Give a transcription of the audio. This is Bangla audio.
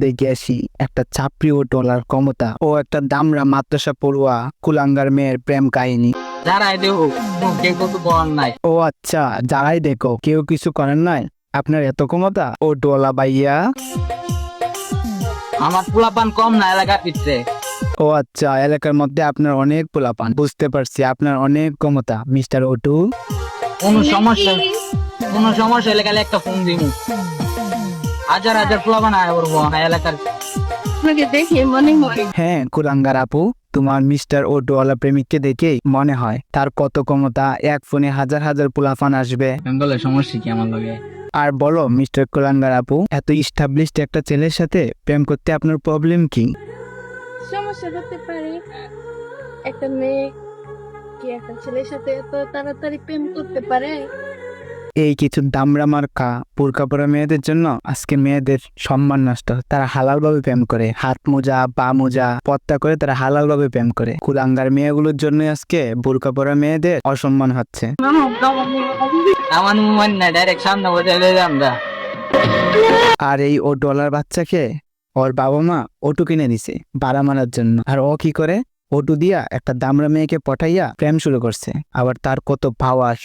দেখে আসি একটা চাপড়ি ও ডলার ক্ষমতা ও একটা দামরা মাদ্রাসা পড়ুয়া কুলাঙ্গার মেয়ের প্রেম কাহিনী। যারাই কেউ নাই। ও আচ্ছা যারাই দেখো কেউ কিছু করেন নাই? আপনার এত ক্ষমতা? ও ডোলা বাইয়া আমার পোলাপান কম না এলাকার ভিতরে। ও আচ্ছা এলাকার মধ্যে আপনার অনেক পোলাপান। বুঝতে পারছি আপনার অনেক ক্ষমতা। Mister O two? কোনো সমস্যা কোনো সমস্যা হলে একটা ফোন দিমু। হাজার হাজার আয় করব এলাকার আপনাকে দেখে মনে হয়। হ্যাঁ কুলাঙ্গার আপু তোমার মিস্টার ও ডোয়ালা প্রেমিককে দেখেই মনে হয় তার কত ক্ষমতা এক ফোনে হাজার হাজার পোলাপান আসবে। বেঙ্গলের সমস্যা কি আমার লগে? আর বলো মিস্টার কুলাঙ্গার আপু এত ইস্টাবলিশড একটা ছেলের সাথে প্রেম করতে আপনার প্রবলেম কি? সমস্যা হতে পারে একটা মেয়ে কি একটা ছেলের সাথে এত তাড়াতাড়ি প্রেম করতে পারে? এই কিছু দামরা মার্কা পুরকা পরা মেয়েদের জন্য আজকে মেয়েদের সম্মান নষ্ট। তারা হালাল ভাবে প্রেম করে। হাত মোজা পা মোজা পত্তা করে তারা হালাল ভাবে প্রেম করে। কুলাঙ্গার মেয়েগুলোর জন্য আজকে বুরকা পরা মেয়েদের অসম্মান হচ্ছে। আমার মন না ডাইরেক্ট সামনে বসে আমরা। আর এই ও ডলার বাচ্চাকে ওর বাবা মা অটো কিনে দিছে বাড়া মারার জন্য। আর ও কি করে? অটো দিয়া একটা দামরা মেয়েকে পটাইয়া প্রেম শুরু করছে। আবার তার কত পাওয়ার।